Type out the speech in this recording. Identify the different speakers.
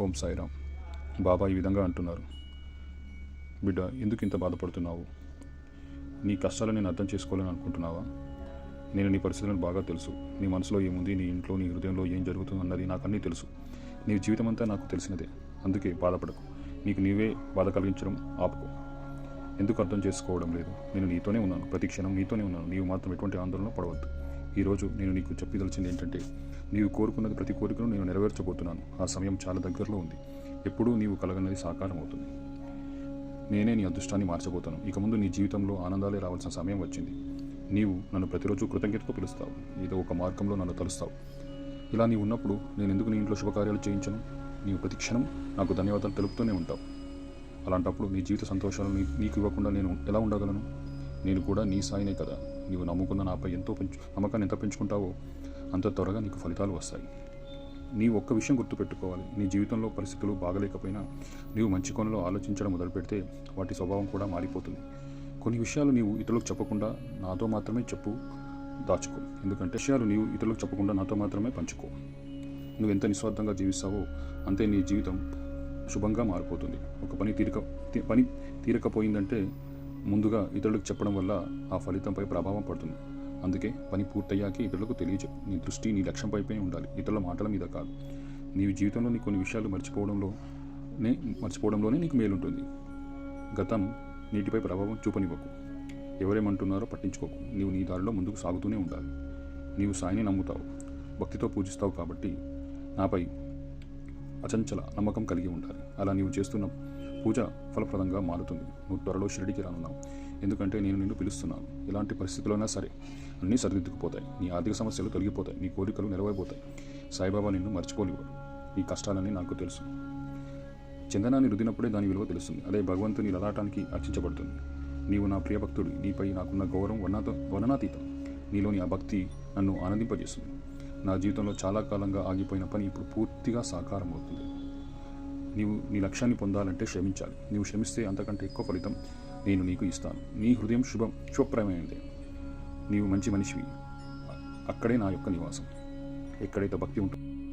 Speaker 1: ఓం సాయిరామ్. బాబా ఈ విధంగా అంటున్నారు. బిడ్డ ఎందుకు ఇంత బాధపడుతున్నావు? నీ కష్టాలను నేను అర్థం చేసుకోవాలని అనుకుంటున్నావా? నేను నీ పరిస్థితులను బాగా తెలుసు. నీ మనసులో ఏముంది? నీ ఇంట్లో నీ హృదయంలో ఏం జరుగుతుంది అన్నది నాకు అన్నీ తెలుసు. నీ జీవితం అంతా నాకు తెలిసినదే. అందుకే బాధపడకు. నీకు నీవే బాధ కలిగించడం ఆపుకో. ఎందుకు అర్థం చేసుకోవడం లేదు? నేను నీతోనే ఉన్నాను. ప్రతి క్షణం నీతోనే ఉన్నాను. నీవు మాత్రం ఎటువంటి ఆందోళన పడవద్దు. ఈరోజు నేను నీకు చెప్పదలిచింది ఏంటంటే నీవు కోరుకున్నది ప్రతి కోరికను నేను నెరవేర్చబోతున్నాను. ఆ సమయం చాలా దగ్గరలో ఉంది. ఎప్పుడూ నీవు కలగన్నది సాకారం అవుతుంది నేనే నీ అదృష్టాన్ని మార్చబోతాను. ఇక ముందు నీ జీవితంలో ఆనందాలే రావాల్సిన సమయం వచ్చింది. నీవు నన్ను ప్రతిరోజు కృతజ్ఞతతో పిలుస్తావు. ఏదో ఒక మార్గంలో నన్ను తలుస్తావు. ఇలా నీవు ఉన్నప్పుడు నేను ఎందుకు నీ ఇంట్లో శుభకార్యాలు చేయించను? నీవు ప్రతి క్షణం నాకు ధన్యవాదాలు తెలుపుతూనే ఉంటావు. అలాంటప్పుడు నీ జీవిత సంతోషాలను నీకు ఇవ్వకుండా నేను ఎలా ఉండగలను? నేను కూడా నీ సాయినే కదా. నీవు నమ్ముకున్న నాపై ఎంతో పెంచు నమ్మకాన్ని ఎంత పెంచుకుంటావో అంత త్వరగా నీకు ఫలితాలు వస్తాయి. నీ ఒక్క విషయం గుర్తుపెట్టుకోవాలి. నీ జీవితంలో పరిస్థితులు బాగలేకపోయినా నీవు మంచి కోణంలో ఆలోచించడం మొదలుపెడితే వాటి స్వభావం కూడా మారిపోతుంది. కొన్ని విషయాలు నీవు ఇతరులకు చెప్పకుండా నాతో మాత్రమే చెప్పు దాచుకో. ఎందుకంటే విషయాలు నీవు ఇతరులకు చెప్పకుండా నాతో మాత్రమే పంచుకో. నువ్వు ఎంత నిస్వార్థంగా జీవిస్తావో అంతే నీ జీవితం శుభంగా మారిపోతుంది. ఒక పని తీరక తీ- పని తీరకపోయిందంటే ముందుగా ఇతరులకు చెప్పడం వల్ల ఆ ఫలితంపై ప్రభావం పడుతుంది. అందుకే పని పూర్తయ్యాక ఇతరులకు తెలియజెప్పు నీ దృష్టి నీ లక్ష్యంపైపై ఉండాలి. ఇతరుల మాటల మీద కాదు. నీ జీవితంలో నీ కొన్ని విషయాలు మర్చిపోవడంలోనే మర్చిపోవడంలోనే నీకు మేలుంటుంది. గతం నీటిపై ప్రభావం చూపనివ్వకు. ఎవరేమంటున్నారో పట్టించుకోకు. నీవు నీ దారిలో ముందుకు సాగుతూనే ఉండాలి. నీవు సాయిని నమ్ముతావు. భక్తితో పూజిస్తావు కాబట్టి నాపై అచంచల నమ్మకం కలిగి ఉండాలి. అలా నీవు చేస్తున్న పూజ ఫలప్రదంగా మారుతుంది. నువ్వు త్వరలో షిరిడికి రానున్నావు. ఎందుకంటే నేను నిన్ను పిలుస్తున్నాను. ఎలాంటి పరిస్థితులైనా సరే అన్నీ సరిదిద్దుకుపోతాయి. నీ ఆర్థిక సమస్యలు తొలగిపోతాయి. నీ కోరికలు నెరవేరిపోతాయి. సాయిబాబా నిన్ను మర్చిపోలేవాడు నీ కష్టాలని నాకు తెలుసు. చందనాన్ని రుదినప్పుడే దాని విలువ తెలుస్తుంది. అదే భగవంతుని లలాటానికి అర్చించబడుతుంది. నీవు నా ప్రియభక్తుడు. నీపై నాకున్న గౌరవం వర్ణాత వర్ణనాతీతం. నీలోని ఆ భక్తి నన్ను ఆనందింపజేస్తుంది. నా జీవితంలో చాలా కాలంగా ఆగిపోయిన పని ఇప్పుడు పూర్తిగా సాకారం అవుతుంది నీవు నీ లక్ష్యాన్ని పొందాలంటే శ్రమించాలి. నీవు శ్రమిస్తే అంతకంటే ఎక్కువ ఫలితం నేను నీకు ఇస్తాను. నీ హృదయం శుభం శుభప్రయమైనది నీవు మంచి మనిషివి. అక్కడే నా యొక్క నివాసం. ఎక్కడైతే భక్తి ఉంటుంది